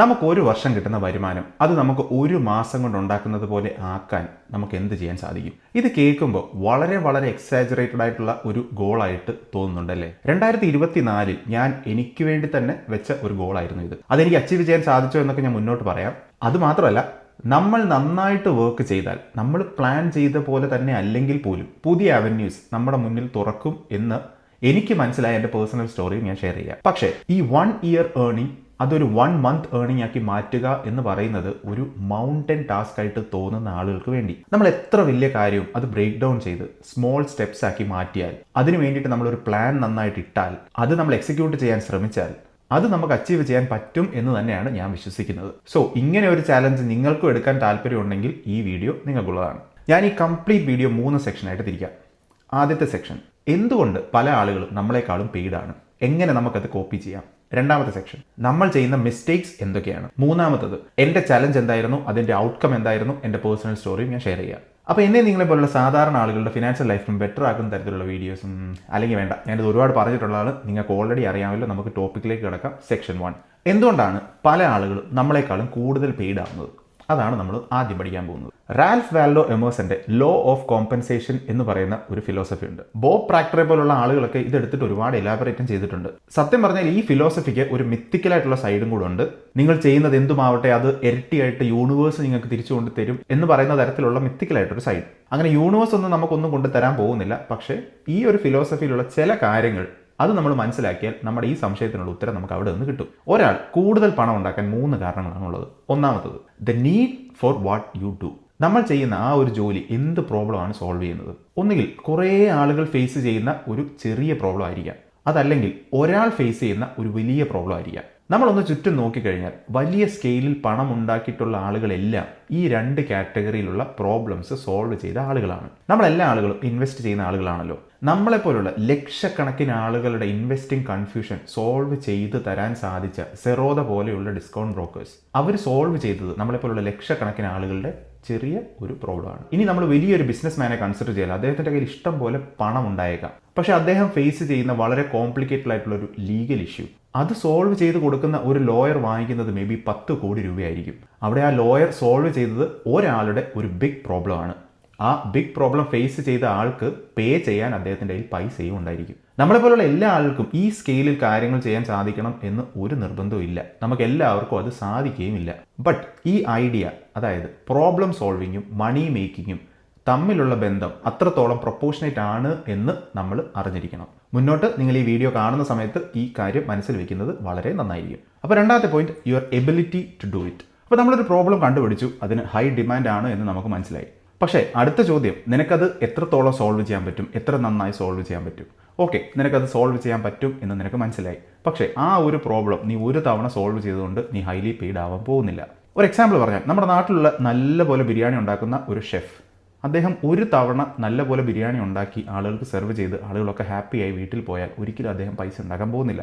നമുക്ക് ഒരു വർഷം കിട്ടുന്ന വരുമാനം അത് നമുക്ക് ഒരു മാസം കൊണ്ട് ഉണ്ടാക്കുന്നത് പോലെ ആക്കാൻ നമുക്ക് എന്ത് ചെയ്യാൻ സാധിക്കും? ഇത് കേൾക്കുമ്പോൾ വളരെ വളരെ എക്സാജറേറ്റഡ് ആയിട്ടുള്ള ഒരു ഗോളായിട്ട് തോന്നുന്നുണ്ടല്ലേ? രണ്ടായിരത്തി ഇരുപത്തിനാലിൽ ഞാൻ എനിക്ക് വേണ്ടി തന്നെ വെച്ച ഒരു ഗോളായിരുന്നു ഇത്. അതെനിക്ക് അച്ചീവ് ചെയ്യാൻ സാധിച്ചോ എന്നൊക്കെ ഞാൻ മുന്നോട്ട് പറയാം. അത് മാത്രമല്ല നമ്മൾ നന്നായിട്ട് വർക്ക് ചെയ്താൽ നമ്മൾ പ്ലാൻ ചെയ്ത പോലെ തന്നെ അല്ലെങ്കിൽ പോലും പുതിയ അവന്യൂസ് നമ്മുടെ മുന്നിൽ തുറക്കും എന്ന് എനിക്ക് മനസ്സിലായ എന്റെ പേഴ്സണൽ സ്റ്റോറിയും ഞാൻ ഷെയർ ചെയ്യാം. പക്ഷേ ഈ വൺ ഇയർ ഏർണിംഗ് അതൊരു വൺ മന്ത് ഏർണിംഗ് ആക്കി മാറ്റുക എന്ന് പറയുന്നത് ഒരു മൗണ്ടൻ ടാസ്ക് ആയിട്ട് തോന്നുന്ന ആളുകൾക്ക് വേണ്ടി. നമ്മൾ എത്ര വലിയ കാര്യവും അത് ബ്രേക്ക് ഡൗൺ ചെയ്ത് സ്മോൾ സ്റ്റെപ്സ് ആക്കി മാറ്റിയാൽ അതിന് വേണ്ടിയിട്ട് നമ്മളൊരു പ്ലാൻ നന്നായിട്ട് ഇട്ടാൽ അത് നമ്മൾ എക്സിക്യൂട്ട് ചെയ്യാൻ ശ്രമിച്ചാൽ അത് നമുക്ക് അച്ചീവ് ചെയ്യാൻ പറ്റും എന്ന് തന്നെയാണ് ഞാൻ വിശ്വസിക്കുന്നത്. സോ ഇങ്ങനെ ഒരു ചാലഞ്ച് നിങ്ങൾക്കും എടുക്കാൻ താല്പര്യമുണ്ടെങ്കിൽ ഈ വീഡിയോ നിങ്ങൾക്കുള്ളതാണ്. ഞാൻ ഈ കംപ്ലീറ്റ് വീഡിയോ മൂന്ന് സെക്ഷനായിട്ട് തിരിക്കാം. ആദ്യത്തെ സെക്ഷൻ എന്തുകൊണ്ട് പല ആളുകളും നമ്മളെക്കാളും പെയ്ഡാണ് എങ്ങനെ നമുക്കത് കോപ്പി ചെയ്യാം? രണ്ടാമത്തെ സെക്ഷൻ നമ്മൾ ചെയ്യുന്ന മിസ്റ്റേക്സ് എന്തൊക്കെയാണ്? മൂന്നാമത്തത് എന്റെ ചലഞ്ച് എന്തായിരുന്നു? അതിന്റെ ഔട്ട്കം എന്തായിരുന്നു? എന്റെ പേഴ്സണൽ സ്റ്റോറിയും ഞാൻ ഷെയർ ചെയ്യാം. അപ്പോൾ എന്നെ നിങ്ങളെ പോലുള്ള സാധാരണ ആളുകളുടെ ഫിനാൻഷ്യൽ ലൈഫും ബെറ്റർ ആക്കുന്ന തരത്തിലുള്ള വീഡിയോസും അല്ലെങ്കിൽ വേണ്ട ഞാനിത് ഒരുപാട് പറഞ്ഞിട്ടുള്ള പറഞ്ഞിട്ടുള്ളതാണ് നിങ്ങൾക്ക് ഓൾറെഡി അറിയാമല്ലോ നമുക്ക് ടോപ്പിക്കിലേക്ക് കിടക്കാം. സെക്ഷൻ വൺ എന്തുകൊണ്ടാണ് പല ആളുകളും നമ്മളെക്കാളും കൂടുതൽ പെയ്ഡ് ആവുന്നത്? അതാണ് നമ്മൾ ആദ്യം പഠിക്കാൻ പോകുന്നത്. റാൽഫ് വാൽഡോ എമേഴ്സന്റെ ലോ ഓഫ് കോമ്പൻസേഷൻ എന്ന് പറയുന്ന ഒരു ഫിലോസഫി ഉണ്ട്. ബോബ് പ്രാക്ടറെ പോലുള്ള ആളുകളൊക്കെ ഇതെടുത്തിട്ട് ഒരുപാട് എലാബറേറ്റും ചെയ്തിട്ടുണ്ട്. സത്യം പറഞ്ഞാൽ ഈ ഫിലോസഫിക്ക് ഒരു മിത്തിക്കലായിട്ടുള്ള സൈഡും കൂടെ ഉണ്ട്. നിങ്ങൾ ചെയ്യുന്നത് എന്തുമാവട്ടെ അത് ഇരട്ടിയായിട്ട് യൂണിവേഴ്സ് നിങ്ങൾക്ക് തിരിച്ചു കൊണ്ട് തരും എന്ന് പറയുന്ന തരത്തിലുള്ള മിത്തിക്കലായിട്ടൊരു സൈഡ് അങ്ങനെ യൂണിവേഴ്സ് ഒന്നും നമുക്കൊന്നും കൊണ്ട് തരാൻ പോകുന്നില്ല. പക്ഷേ ഈ ഒരു ഫിലോസഫിയിലുള്ള ചില കാര്യങ്ങൾ അത് നമ്മൾ മനസ്സിലാക്കിയാൽ നമ്മുടെ ഈ സംശയത്തിനുള്ള ഉത്തരം നമുക്ക് അവിടെ നിന്ന് കിട്ടും. ഒരാൾ കൂടുതൽ പണം ഉണ്ടാക്കാൻ മൂന്ന് കാരണങ്ങളാണ് ഉള്ളത് ഒന്നാമത്തത് the need for what you do നമ്മൾ ചെയ്യുന്ന ആ ഒരു ജോലി എന്ത് പ്രോബ്ലമാണ് സോൾവ് ചെയ്യുന്നത്? ഒന്നുകിൽ കുറേ ആളുകൾ ഫേസ് ചെയ്യുന്ന ഒരു ചെറിയ പ്രോബ്ലം ആയിരിക്കാം. അതല്ലെങ്കിൽ ഒരാൾ ഫേസ് ചെയ്യുന്ന ഒരു വലിയ പ്രോബ്ലം ആയിരിക്കാം. നമ്മളൊന്ന് ചുറ്റും നോക്കിക്കഴിഞ്ഞാൽ വലിയ സ്കെയിലിൽ പണം ഉണ്ടാക്കിയിട്ടുള്ള ആളുകളെല്ലാം ഈ രണ്ട് കാറ്റഗറിയിലുള്ള പ്രോബ്ലംസ് സോൾവ് ചെയ്ത ആളുകളാണ്. നമ്മളെല്ലാ ആളുകളും ഇൻവെസ്റ്റ് ചെയ്യുന്ന ആളുകളാണല്ലോ. നമ്മളെപ്പോലുള്ള ലക്ഷക്കണക്കിന് ആളുകളുടെ ഇൻവെസ്റ്റിംഗ് കൺഫ്യൂഷൻ സോൾവ് ചെയ്ത് തരാൻ സാധിച്ച സെറോദ പോലെയുള്ള ഡിസ്കൗണ്ട് ബ്രോക്കേഴ്സ് അവർ സോൾവ് ചെയ്തത് നമ്മളെപ്പോലുള്ള ലക്ഷക്കണക്കിന് ആളുകളുടെ ചെറിയ ഒരു പ്രോബ്ലമാണ് ഇനി നമ്മൾ വലിയൊരു ബിസിനസ് മാനെ കൺസിഡർ ചെയ്യാൻ അദ്ദേഹത്തിന്റെ കയ്യിൽ ഇഷ്ടം പോലെ പണം ഉണ്ടായേക്കാം പക്ഷെ അദ്ദേഹം ഫേസ് ചെയ്യുന്ന വളരെ കോംപ്ലിക്കേറ്റഡ് ആയിട്ടുള്ള ഒരു ലീഗൽ ഇഷ്യൂ അത് സോൾവ് ചെയ്ത് കൊടുക്കുന്ന ഒരു ലോയർ വാങ്ങിക്കുന്നത് മേ ബി പത്ത് കോടി രൂപയായിരിക്കും. അവിടെ ആ ലോയർ സോൾവ് ചെയ്തത് ഒരാളുടെ ഒരു ബിഗ് പ്രോബ്ലമാണ് ആ ബിഗ് പ്രോബ്ലം ഫേസ് ചെയ്ത ആൾക്ക് പേ ചെയ്യാൻ അദ്ദേഹത്തിന്റെ കയ്യിൽ പൈസയും ഉണ്ടായിരിക്കും. നമ്മളെ നമ്മളെപ്പോലുള്ള എല്ലാ ആൾക്കും ഈ സ്കെയിലിൽ കാര്യങ്ങൾ ചെയ്യാൻ സാധിക്കണം എന്ന് ഒരു നിർബന്ധവും ഇല്ല. നമുക്ക് എല്ലാവർക്കും അത് സാധിക്കുകയും ഇല്ല. ബട്ട് ഈ ഐഡിയ അതായത് പ്രോബ്ലം സോൾവിങ്ങും മണി മേക്കിങ്ങും തമ്മിലുള്ള ബന്ധം അത്രത്തോളം പ്രൊപ്പോർഷനേറ്റ് ആണ് എന്ന് നമ്മൾ അറിഞ്ഞിരിക്കണം. മുന്നോട്ട് നിങ്ങൾ ഈ വീഡിയോ കാണുന്ന സമയത്ത് ഈ കാര്യം മനസ്സിൽ വെക്കുന്നത് വളരെ നന്നായിരിക്കും. അപ്പോൾ രണ്ടാമത്തെ point your ability to do it അപ്പോൾ നമ്മളൊരു പ്രോബ്ലം കണ്ടുപിടിച്ചു. അതിന് ഹൈ ഡിമാൻഡ് ആണ് എന്ന് നമുക്ക് മനസ്സിലായി. പക്ഷേ അടുത്ത ചോദ്യം നിനക്കത് എത്രത്തോളം സോൾവ് ചെയ്യാൻ പറ്റും? എത്ര നന്നായി സോൾവ് ചെയ്യാൻ പറ്റും? ഓക്കെ നിനക്കത് സോൾവ് ചെയ്യാൻ പറ്റും എന്ന് നിനക്ക് മനസ്സിലായി. പക്ഷേ ആ ഒരു പ്രോബ്ലം നീ ഒരു തവണ സോൾവ് ചെയ്തുകൊണ്ട് നീ ഹൈലി പെയ്ഡ് ആവാൻ പോകുന്നില്ല. ഒരു എക്സാമ്പിൾ പറഞ്ഞാൽ നമ്മുടെ നാട്ടിലുള്ള നല്ലപോലെ ബിരിയാണി ഉണ്ടാക്കുന്ന ഒരു ഷെഫ് അദ്ദേഹം ഒരു തവണ നല്ലപോലെ ബിരിയാണി ഉണ്ടാക്കി ആളുകൾക്ക് സെർവ് ചെയ്ത് ആളുകളൊക്കെ ഹാപ്പിയായി വീട്ടിൽ പോയാൽ ഒരിക്കലും അദ്ദേഹം പൈസ ഉണ്ടാക്കാൻ പോകുന്നില്ല.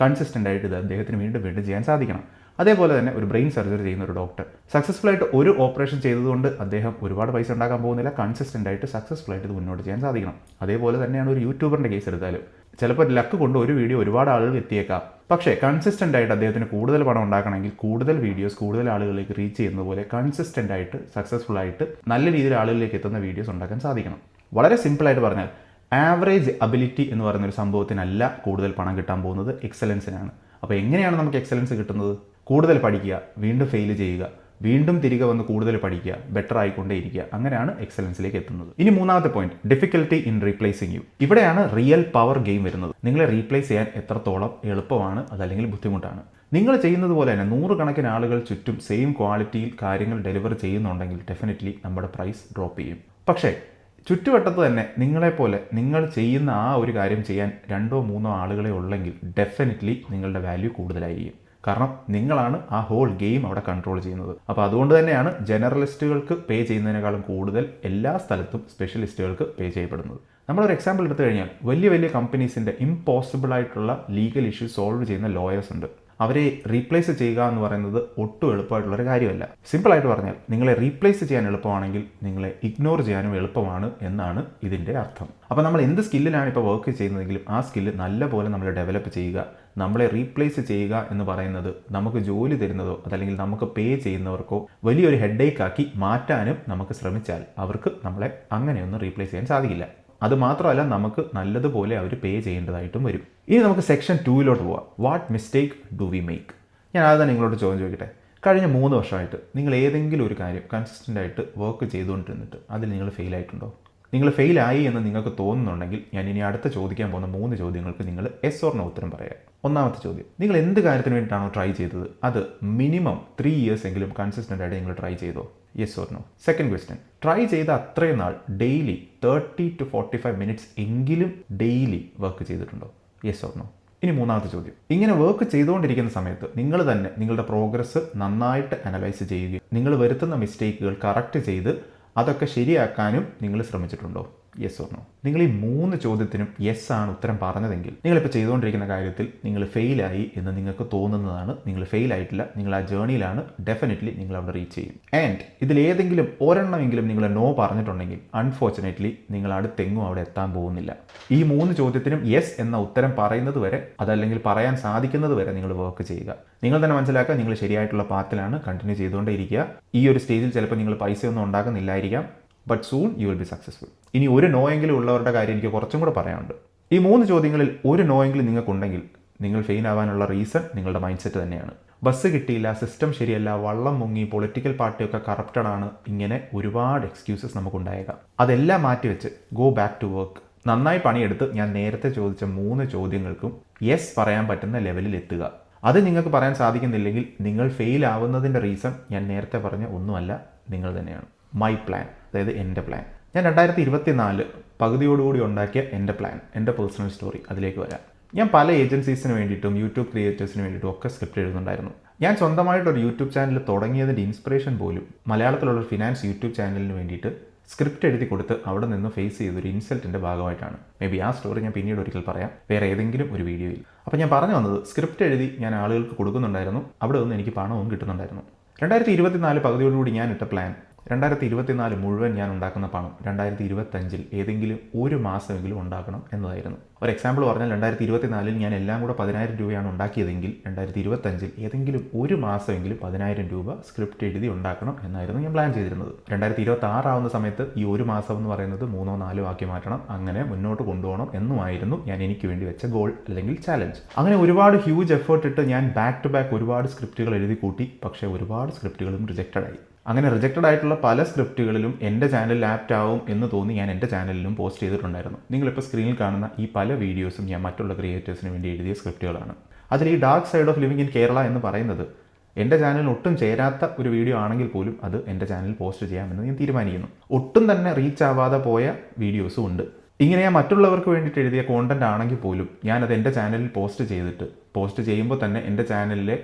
കൺസിസ്റ്റന്റ് ആയിട്ട് ഇത് അദ്ദേഹത്തിന് വീണ്ടും വീണ്ടും ചെയ്യാൻ സാധിക്കണം. അതേപോലെ തന്നെ ഒരു ബ്രെയിൻ സർജറി ചെയ്യുന്ന ഒരു ഡോക്ടർ സക്സസ്ഫുൾ ആയിട്ട് ഒരു ഓപ്പറേഷൻ ചെയ്തതുകൊണ്ട് അദ്ദേഹം ഒരുപാട് പൈസ ഉണ്ടാക്കാൻ പോകുന്നില്ല. കൺസിസ്റ്റന്റ് ആയിട്ട് സക്സസ്ഫുൾ ആയിട്ട് ഇത് മുന്നോട്ട് ചെയ്യാൻ സാധിക്കണം. അതേപോലെ തന്നെയാണ് ഒരു യൂട്യൂബറിന്റെ കേസ് എടുത്താലും. ചിലപ്പോൾ ലക്ക് കൊണ്ട് ഒരു വീഡിയോ ഒരുപാട് ആളുകൾ എത്തിയേക്കാം. പക്ഷേ കൺസിസ്റ്റന്റ് ആയിട്ട് അദ്ദേഹത്തിന് കൂടുതൽ പണം ഉണ്ടാക്കണമെങ്കിൽ കൂടുതൽ വീഡിയോസ് കൂടുതൽ ആളുകളിലേക്ക് റീച്ച് ചെയ്യുന്ന പോലെ കൺസിസ്റ്റന്റ് ആയിട്ട് സക്സസ്ഫുൾ ആയിട്ട് നല്ല രീതിയിൽ ആളുകളിലേക്ക് എത്തുന്ന വീഡിയോസ് ഉണ്ടാക്കാൻ സാധിക്കണം. വളരെ സിമ്പിളായിട്ട് പറഞ്ഞാൽ ആവറേജ് അബിലിറ്റി എന്ന് പറയുന്ന ഒരു സംഭവത്തിനല്ല കൂടുതൽ പണം കിട്ടാൻ പോകുന്നത് എക്സലൻസിനാണ് അപ്പോൾ എങ്ങനെയാണ് നമുക്ക് എക്സലൻസ് കിട്ടുന്നത്? കൂടുതൽ പഠിക്കുക വീണ്ടും ഫെയിൽ ചെയ്യുക. വീണ്ടും തിരികെ വന്ന് കൂടുതൽ പഠിക്കുക ബെറ്റർ ആയിക്കൊണ്ടേ ഇരിക്കുക അങ്ങനെയാണ് എക്സലൻസിലേക്ക് എത്തുന്നത്. ഇനി മൂന്നാമത്തെ point difficulty in replacing you ഇവിടെയാണ് റിയൽ പവർ ഗെയിം വരുന്നത്. നിങ്ങളെ റീപ്ലേസ് ചെയ്യാൻ എത്രത്തോളം എളുപ്പമാണ് അതല്ലെങ്കിൽ ബുദ്ധിമുട്ടാണ്. നിങ്ങൾ ചെയ്യുന്നത് പോലെ തന്നെ നൂറുകണക്കിന് ആളുകൾ ചുറ്റും സെയിം ക്വാളിറ്റിയിൽ കാര്യങ്ങൾ ഡെലിവർ ചെയ്യുന്നുണ്ടെങ്കിൽ ഡെഫിനറ്റ്ലി നമ്മുടെ പ്രൈസ് ഡ്രോപ്പ് ചെയ്യും. പക്ഷേ ചുറ്റുവട്ടത്ത് തന്നെ നിങ്ങളെപ്പോലെ നിങ്ങൾ ചെയ്യുന്ന ആ ഒരു കാര്യം ചെയ്യാൻ രണ്ടോ മൂന്നോ ആളുകളെ ഉള്ളെങ്കിൽ ഡെഫിനറ്റ്ലി നിങ്ങളുടെ വാല്യൂ കൂടുതലായിരിക്കും. കാരണം നിങ്ങളാണ് ആ ഹോൾ ഗെയിം അവിടെ കൺട്രോൾ ചെയ്യുന്നത്. അപ്പോൾ അതുകൊണ്ട് തന്നെയാണ് ജനറലിസ്റ്റുകൾക്ക് പേ ചെയ്യുന്നതിനേക്കാളും കൂടുതൽ എല്ലാ സ്ഥലത്തും സ്പെഷ്യലിസ്റ്റുകൾക്ക് പേ ചെയ്യപ്പെടുന്നത്. നമ്മളൊരു എക്സാമ്പിൾ എടുത്തു കഴിഞ്ഞാൽ വലിയ വലിയ കമ്പനീസിന്റെ ഇമ്പോസിബിൾ ആയിട്ടുള്ള ലീഗൽ ഇഷ്യൂ സോൾവ് ചെയ്യുന്ന ലോയേഴ്സ് ഉണ്ട്. അവരെ റീപ്ലേസ് ചെയ്യുക എന്ന് പറയുന്നത് ഒട്ടും എളുപ്പമായിട്ടുള്ള ഒരു കാര്യമല്ല. സിമ്പിളായിട്ട് പറഞ്ഞാൽ നിങ്ങളെ റീപ്ലേസ് ചെയ്യാൻ എളുപ്പമാണെങ്കിൽ നിങ്ങളെ ഇഗ്നോർ ചെയ്യാനും എളുപ്പമാണ് എന്നാണ് ഇതിന്റെ അർത്ഥം. അപ്പോൾ നമ്മൾ എന്ത് സ്കില്ലിലാണ് ഇപ്പോൾ വർക്ക് ചെയ്യുന്നതെങ്കിലും ആ സ്കില്ല് നല്ലപോലെ നമ്മൾ ഡെവലപ്പ് ചെയ്യുക നമ്മളെ റീപ്ലേസ് ചെയ്യുക എന്ന് പറയുന്നത് നമുക്ക് ജോലി തരുന്നതോ അതല്ലെങ്കിൽ നമുക്ക് പേ ചെയ്യുന്നവർക്കോ വലിയൊരു ഹെഡേക്ക് ആക്കി മാറ്റാനും നമുക്ക് ശ്രമിച്ചാൽ അവർക്ക് നമ്മളെ അങ്ങനെയൊന്നും റീപ്ലേസ് ചെയ്യാൻ സാധിക്കില്ല. അത് മാത്രമല്ല നമുക്ക് നല്ലതുപോലെ അവർ പേ ചെയ്യേണ്ടതായിട്ടും വരും. ഇനി നമുക്ക് സെക്ഷൻ ടൂയിലോട്ട് പോവാം. What mistake do we make ഞാൻ ആദ്യം നിങ്ങളോട് ചോദ്യം ചോദിക്കട്ടെ? കഴിഞ്ഞ മൂന്ന് വർഷമായിട്ട് നിങ്ങൾ ഏതെങ്കിലും ഒരു കാര്യം കൺസിസ്റ്റന്റ് ആയിട്ട് വർക്ക് ചെയ്തുകൊണ്ടിരുന്നിട്ട് അതിൽ നിങ്ങൾ ഫെയിൽ ആയിട്ടുണ്ടോ? നിങ്ങൾ ഫെയിൽ ആയി എന്ന് നിങ്ങൾക്ക് തോന്നുന്നുണ്ടെങ്കിൽ ഞാൻ ഇനി അടുത്ത ചോദിക്കാൻ പോകുന്ന മൂന്ന് ചോദ്യങ്ങൾക്ക് നിങ്ങൾ എസ് ഓർ നോ ഉത്തരം പറയാം. ഒന്നാമത്തെ ചോദ്യം നിങ്ങൾ എന്ത് കാര്യത്തിന് വേണ്ടിയിട്ടാണോ ട്രൈ ചെയ്തത്? അത് മിനിമം ത്രീ ഇയേഴ്സ് എങ്കിലും കൺസിസ്റ്റന്റ് ആയിട്ട് നിങ്ങൾ ട്രൈ ചെയ്തോ? Yes or no second question try ചെയ്ത അത്രയും നാൾ daily thirty to forty five minutes എങ്കിലും ഡെയിലി വർക്ക് ചെയ്തിട്ടുണ്ടോ? യെസ് ഓർ നോ ഇനി മൂന്നാമത്തെ ചോദ്യം ഇങ്ങനെ വർക്ക് ചെയ്തുകൊണ്ടിരിക്കുന്ന സമയത്ത് നിങ്ങൾ തന്നെ നിങ്ങളുടെ പ്രോഗ്രസ് നന്നായിട്ട് അനലൈസ് ചെയ്യുകയും നിങ്ങൾ വരുത്തുന്ന മിസ്റ്റേക്കുകൾ കറക്റ്റ് ചെയ്ത് അതൊക്കെ ശരിയാക്കാനും നിങ്ങൾ ശ്രമിച്ചിട്ടുണ്ടോ? യെസ് ഓർ നോ നിങ്ങൾ ഈ മൂന്ന് ചോദ്യത്തിനും യെസ് ആണ് ഉത്തരം പറഞ്ഞതെങ്കിൽ നിങ്ങളിപ്പോൾ ചെയ്തുകൊണ്ടിരിക്കുന്ന കാര്യത്തിൽ നിങ്ങൾ ഫെയിലായി എന്ന് നിങ്ങൾക്ക് തോന്നുന്നതാണ്. നിങ്ങൾ ഫെയിൽ ആയിട്ടില്ല. നിങ്ങൾ ആ ജേണിയിലാണ് ഡെഫിനറ്റ്ലി നിങ്ങൾ അവിടെ റീച്ച് ചെയ്യും ആൻഡ് ഇതിൽ ഏതെങ്കിലും ഒരെണ്ണമെങ്കിലും നിങ്ങൾ നോ പറഞ്ഞിട്ടുണ്ടെങ്കിൽ അൺഫോർച്ചുനേറ്റ്ലി നിങ്ങൾ അടുത്തെങ്ങും അവിടെ എത്താൻ പോകുന്നില്ല. ഈ മൂന്ന് ചോദ്യത്തിനും യെസ് എന്ന ഉത്തരം പറയുന്നത് വരെ അതല്ലെങ്കിൽ പറയാൻ സാധിക്കുന്നത് വരെ നിങ്ങൾ വർക്ക് ചെയ്യുക. നിങ്ങൾ തന്നെ മനസ്സിലാക്കുക നിങ്ങൾ ശരിയായിട്ടുള്ള പാത്തിലാണ് കണ്ടിന്യൂ ചെയ്തുകൊണ്ടേയിരിക്കുക ഈ ഒരു സ്റ്റേജിൽ ചിലപ്പോൾ നിങ്ങൾ പൈസയൊന്നും ഉണ്ടാക്കുന്നില്ലായിരിക്കാം. But soon you will be successful ഇനി ഒരു നോ എങ്കിലും ഉള്ളവരുടെ കാര്യം എനിക്ക് കുറച്ചും കൂടെ പറയാനുണ്ട്. ഈ മൂന്ന് ചോദ്യങ്ങളിൽ ഒരു നോ എങ്കിലും നിങ്ങൾക്കുണ്ടെങ്കിൽ നിങ്ങൾ ഫെയിൽ ആവാനുള്ള റീസൺ നിങ്ങളുടെ മൈൻഡ് സെറ്റ് തന്നെയാണ്. ബസ് കിട്ടിയില്ല സിസ്റ്റം ശരിയല്ല വള്ളം മുങ്ങി പൊളിറ്റിക്കൽ പാർട്ടിയൊക്കെ കറപ്റ്റഡ് ആണ് ഇങ്ങനെ ഒരുപാട് എക്സ്ക്യൂസസ് നമുക്കുണ്ടായേക്കാം. അതെല്ലാം മാറ്റിവെച്ച് ഗോ ബാക്ക് ടു വർക്ക് നന്നായി പണിയെടുത്ത് ഞാൻ നേരത്തെ ചോദിച്ച മൂന്ന് ചോദ്യങ്ങൾക്കും യെസ് പറയാൻ പറ്റുന്ന ലെവലിൽ എത്തുക. അത് നിങ്ങൾക്ക് പറയാൻ സാധിക്കുന്നില്ലെങ്കിൽ നിങ്ങൾ ഫെയിൽ ആവുന്നതിന്റെ റീസൺ ഞാൻ നേരത്തെ പറഞ്ഞ ഒന്നുമല്ല നിങ്ങൾ തന്നെയാണ്. മൈ പ്ലാൻ അതായത് എന്റെ പ്ലാൻ ഞാൻ രണ്ടായിരത്തി ഇരുപത്തി നാല് പകുതിയോടുകൂടി ഉണ്ടാക്കിയ എന്റെ പ്ലാൻ എന്റെ പേഴ്സണൽ സ്റ്റോറി അതിലേക്ക് വരാം. ഞാൻ പല ഏജൻസീസിന് വേണ്ടിയിട്ടും യൂട്യൂബ് ക്രിയേറ്റേഴ്സിന് വേണ്ടിയിട്ടും ഒക്കെ സ്ക്രിപ്റ്റ് എഴുതുന്നുണ്ടായിരുന്നു. ഞാൻ സ്വന്തമായിട്ടൊരു യൂട്യൂബ് ചാനൽ തുടങ്ങിയതിന്റെ ഇൻസ്പിറേഷൻ പോലും മലയാളത്തിലുള്ള ഫിനാൻസ് യൂട്യൂബ് ചാനലിന് വേണ്ടിയിട്ട് സ്ക്രിപ്റ്റ് എഴുതി കൊടുത്ത് അവിടെ നിന്ന് ഫേസ് ചെയ്തൊരു ഇൻസൾട്ടിന്റെ ഭാഗമായിട്ടാണ്. മേ ബി ആ സ്റ്റോറി ഞാൻ പിന്നീട് ഒരിക്കൽ പറയാം. വേറെ ഏതെങ്കിലും ഒരു വീഡിയോയിൽ അപ്പോൾ ഞാൻ പറഞ്ഞു വന്നത് സ്ക്രിപ്റ്റ് എഴുതി ഞാൻ ആളുകൾക്ക് കൊടുക്കുന്നുണ്ടായിരുന്നു. അവിടെ നിന്ന് എനിക്ക് പണവും കിട്ടുന്നുണ്ടായിരുന്നു. രണ്ടായിരത്തി ഇരുപത്തിനാല് പകുതിയോടുകൂടി ഞാൻ ഇട്ട പ്ലാൻ രണ്ടായിരത്തി ഇരുപത്തിനാല് മുഴുവൻ ഞാൻ ഉണ്ടാക്കുന്ന പണം രണ്ടായിരത്തി ഇരുപത്തഞ്ചിൽ ഏതെങ്കിലും ഒരു മാസമെങ്കിലും ഉണ്ടാക്കണം എന്നതായിരുന്നു. ഒരു എക്സാമ്പിൾ പറഞ്ഞാൽ രണ്ടായിരത്തി ഇരുപത്തിനാലിൽ ഞാൻ എല്ലാം കൂടെ പതിനായിരം രൂപയാണ് ഉണ്ടാക്കിയതെങ്കിൽ രണ്ടായിരത്തി ഇരുപത്തഞ്ചിൽ ഏതെങ്കിലും ഒരു മാസമെങ്കിലും പതിനായിരം രൂപ സ്ക്രിപ്റ്റ് എഴുതി ഉണ്ടാക്കണം എന്നായിരുന്നു ഞാൻ പ്ലാൻ ചെയ്തിരുന്നത്. രണ്ടായിരത്തി ഇരുപത്തി ആറാവുന്ന സമയത്ത് ഈ ഒരു മാസം എന്ന് പറയുന്നത് മൂന്നോ നാലോ ആക്കി മാറ്റണം അങ്ങനെ മുന്നോട്ട് കൊണ്ടുപോകണം എന്നുമായിരുന്നു ഞാൻ എനിക്ക് വേണ്ടി വെച്ച ഗോൾ അല്ലെങ്കിൽ ചാലഞ്ച് അങ്ങനെ ഒരുപാട് ഹ്യൂജ് എഫേർട്ട് ഇട്ട് ഞാൻ ബാക്ക് ടു ബാക്ക് ഒരുപാട് സ്ക്രിപ്റ്റുകൾ എഴുതി കൂട്ടി പക്ഷേ ഒരുപാട് സ്ക്രിപ്റ്റുകളും റിജക്റ്റഡ് ആയി. അങ്ങനെ റിജക്റ്റഡ് ആയിട്ടുള്ള പല സ്ക്രിപ്റ്റുകളിലും എന്റെ ചാനൽ ആപ്റ്റ് ആവും എന്ന് തോന്നി ഞാൻ എന്റെ ചാനലിലും പോസ്റ്റ് ചെയ്തിട്ടുണ്ടായിരുന്നു. നിങ്ങളിപ്പോൾ സ്ക്രീനിൽ കാണുന്ന ഈ പല വീഡിയോസും ഞാൻ മറ്റുള്ള ക്രിയേറ്റേഴ്സിന് വേണ്ടി എഴുതിയ സ്ക്രിപ്റ്റുകളാണ് അതിൽ ഈ dark side of living in Kerala എന്ന് പറയുന്നത് എന്റെ ചാനലിൽ ഒട്ടും ചേരാത്ത ഒരു വീഡിയോ ആണെങ്കിൽ പോലും അത് എന്റെ ചാനലിൽ പോസ്റ്റ് ചെയ്യാമെന്ന് ഞാൻ തീരുമാനിക്കുന്നു. ഒട്ടും തന്നെ റീച്ച് ആവാതെ പോയ വീഡിയോസും ഉണ്ട്. ഇങ്ങനെ ഞാൻ മറ്റുള്ളവർക്ക് വേണ്ടിയിട്ട് എഴുതിയ കോണ്ടന്റ് ആണെങ്കിൽ പോലും ഞാനത് എന്റെ ചാനലിൽ പോസ്റ്റ് ചെയ്തിട്ട് പോസ്റ്റ് ചെയ്യുമ്പോൾ തന്നെ എന്റെ ചാനലിലെ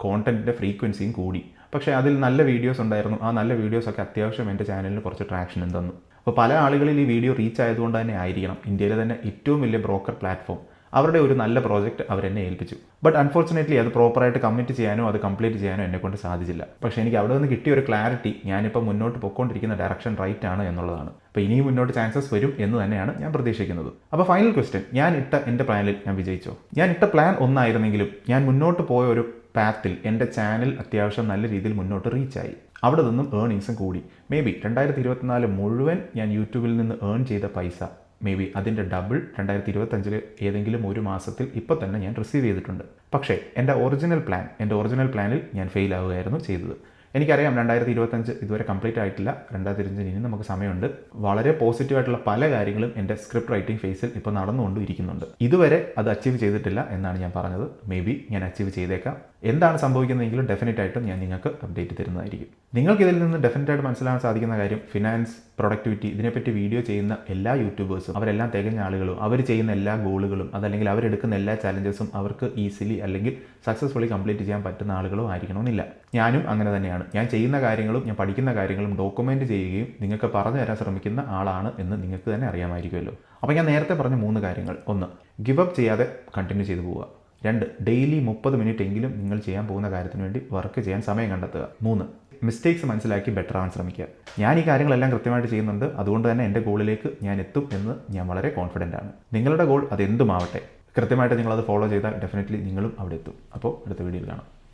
കോണ്ടന്റിന്റെ ഫ്രീക്വൻസിയും കൂടി. പക്ഷേ അതിൽ നല്ല വീഡിയോസ് ഉണ്ടായിരുന്നു. ആ നല്ല വീഡിയോസൊക്കെ അത്യാവശ്യം എന്റെ ചാനലിന് കുറച്ച് ട്രാക്ഷൻ തന്നു. അപ്പോൾ പല ആളുകളിൽ ഈ വീഡിയോ റീച്ച് ആയതുകൊണ്ട് തന്നെ ആയിരിക്കണം. ഇന്ത്യയിലെ തന്നെ ഏറ്റവും വലിയ ബ്രോക്കർ പ്ലാറ്റ്ഫോം അവരുടെ ഒരു നല്ല പ്രോജക്റ്റ് അവരെന്നെ ഏൽപ്പിച്ചു. ബട്ട് അൺഫോർച്ചുനേറ്റ്ലി അത് പ്രോപ്പറായിട്ട് കമ്മിറ്റ് ചെയ്യാനോ അത് കംപ്ലീറ്റ് ചെയ്യാനോ എന്നെക്കൊണ്ട് സാധിച്ചില്ല. പക്ഷേ എനിക്ക് അവിടെ നിന്ന് കിട്ടിയ ഒരു ക്ലാരിറ്റി ഞാനിപ്പോൾ മുന്നോട്ട് പൊയ്ക്കൊണ്ടിരിക്കുന്ന ഡയറക്ഷൻ റൈറ്റ് ആണ് എന്നുള്ളതാണ്. അപ്പോൾ ഇനിയും മുന്നോട്ട് ചാൻസസ് വരും എന്ന് തന്നെയാണ് ഞാൻ പ്രതീക്ഷിക്കുന്നത്. അപ്പോൾ ഫൈനൽ ക്വസ്റ്റ്യൻ ഞാൻ ഇട്ട എന്റെ പ്ലാനിൽ ഞാൻ വിജയിച്ചോ? ഞാൻ ഇട്ട പ്ലാൻ ഒന്നായിരുന്നെങ്കിലും ഞാൻ മുന്നോട്ട് പോയ ഒരു പാത്തിൽ എന്റെ ചാനൽ അത്യാവശ്യം നല്ല രീതിയിൽ മുന്നോട്ട് റീച്ചായി അവിടെ നിന്നും ഏർണിങ്സും കൂടി. മേ ബി രണ്ടായിരത്തി ഇരുപത്തിനാല് മുഴുവൻ ഞാൻ യൂട്യൂബിൽ നിന്ന് ഏൺ ചെയ്ത പൈസ. മേ ബി അതിന്റെ ഡബിൾ രണ്ടായിരത്തി ഇരുപത്തഞ്ചിൽ ഏതെങ്കിലും ഒരു മാസത്തിൽ ഇപ്പോൾ തന്നെ ഞാൻ റിസീവ് ചെയ്തിട്ടുണ്ട്. പക്ഷേ എന്റെ ഒറിജിനൽ പ്ലാൻ എന്റെ ഒറിജിനൽ പ്ലാനിൽ ഞാൻ ഫെയിൽ ആവുകയായിരുന്നു ചെയ്തത്. എനിക്കറിയാം രണ്ടായിരത്തി ഇരുപത്തഞ്ച് ഇതുവരെ കംപ്ലീറ്റ് ആയിട്ടില്ല. രണ്ടായിരത്തി ഇരുപത്തഞ്ചിന് ഇനി നമുക്ക് സമയമുണ്ട്. വളരെ പോസിറ്റീവായിട്ടുള്ള പല കാര്യങ്ങളും എന്റെ സ്ക്രിപ്റ്റ് റൈറ്റിംഗ് ഫേസിൽ ഇപ്പോൾ നടന്നുകൊണ്ടും ഇരിക്കുന്നുണ്ട്. ഇതുവരെ അത് അച്ചീവ് ചെയ്തിട്ടില്ല എന്നാണ് ഞാൻ പറഞ്ഞത്. മേ ബി ഞാൻ അച്ചീവ് ചെയ്തേക്കാം. എന്താണ് സംഭവിക്കുന്നതെങ്കിലും ഡെഫിനറ്റ് ആയിട്ടും ഞാൻ നിങ്ങൾക്ക് അപ്ഡേറ്റ് തരുന്നതായിരിക്കും. നിങ്ങൾക്ക് ഇതിൽ നിന്ന് ഡെഫിനറ്റ് ആയിട്ട് മനസ്സിലാക്കാൻ സാധിക്കുന്ന കാര്യം ഫിനാൻസ് പ്രൊഡക്ടിവിറ്റി ഇതിനെപ്പറ്റി വീഡിയോ ചെയ്യുന്ന എല്ലാ യൂട്യൂബേഴ്സും അവരെല്ലാം തികഞ്ഞ ആളുകളും അവർ ചെയ്യുന്ന എല്ലാ ഗോളുകളും അതല്ലെങ്കിൽ അവരെടുക്കുന്ന എല്ലാ ചാലഞ്ചസും അവർക്ക് ഈസിലി അല്ലെങ്കിൽ സക്സസ്ഫുള്ളി കംപ്ലീറ്റ് ചെയ്യാൻ പറ്റുന്ന ആളുകളും ആയിരിക്കണമെന്നില്ല. ഞാനും അങ്ങനെ തന്നെയാണ്. ഞാൻ ചെയ്യുന്ന കാര്യങ്ങളും ഞാൻ പഠിക്കുന്ന കാര്യങ്ങളും ഡോക്യുമെന്റ് ചെയ്യുകയും നിങ്ങൾക്ക് പറഞ്ഞു തരാൻ ശ്രമിക്കുന്ന ആളാണ് എന്ന് നിങ്ങൾക്ക് തന്നെ അറിയാമായിരിക്കുമല്ലോ. അപ്പോൾ ഞാൻ നേരത്തെ പറഞ്ഞ മൂന്ന് കാര്യങ്ങൾ. ഒന്ന് ഗിവ് അപ്പ് ചെയ്യാതെ കണ്ടിന്യൂ ചെയ്തു പോവുക. രണ്ട് ഡെയിലി മുപ്പത് മിനിറ്റ് എങ്കിലും നിങ്ങൾ ചെയ്യാൻ പോകുന്ന കാര്യത്തിന് വേണ്ടി വർക്ക് ചെയ്യാൻ സമയം കണ്ടെത്തുക. മൂന്ന് മിസ്റ്റേക്സ് മനസ്സിലാക്കി ബെറ്റർ ആവാൻ ശ്രമിക്കുക. ഞാൻ ഈ കാര്യങ്ങളെല്ലാം കൃത്യമായിട്ട് ചെയ്യുന്നുണ്ട്. അതുകൊണ്ട് തന്നെ എന്റെ ഗോളിലേക്ക് ഞാൻ എത്തും എന്ന് ഞാൻ വളരെ കോൺഫിഡന്റ് ആണ്. നിങ്ങളുടെ ഗോൾ അതെന്തുമാവട്ടെ? കൃത്യമായിട്ട് നിങ്ങളത് ഫോളോ ചെയ്താൽ ഡെഫിനറ്റ്ലി നിങ്ങളും അവിടെ എത്തും. അപ്പോൾ അടുത്ത വീഡിയോയിൽ കാണാം.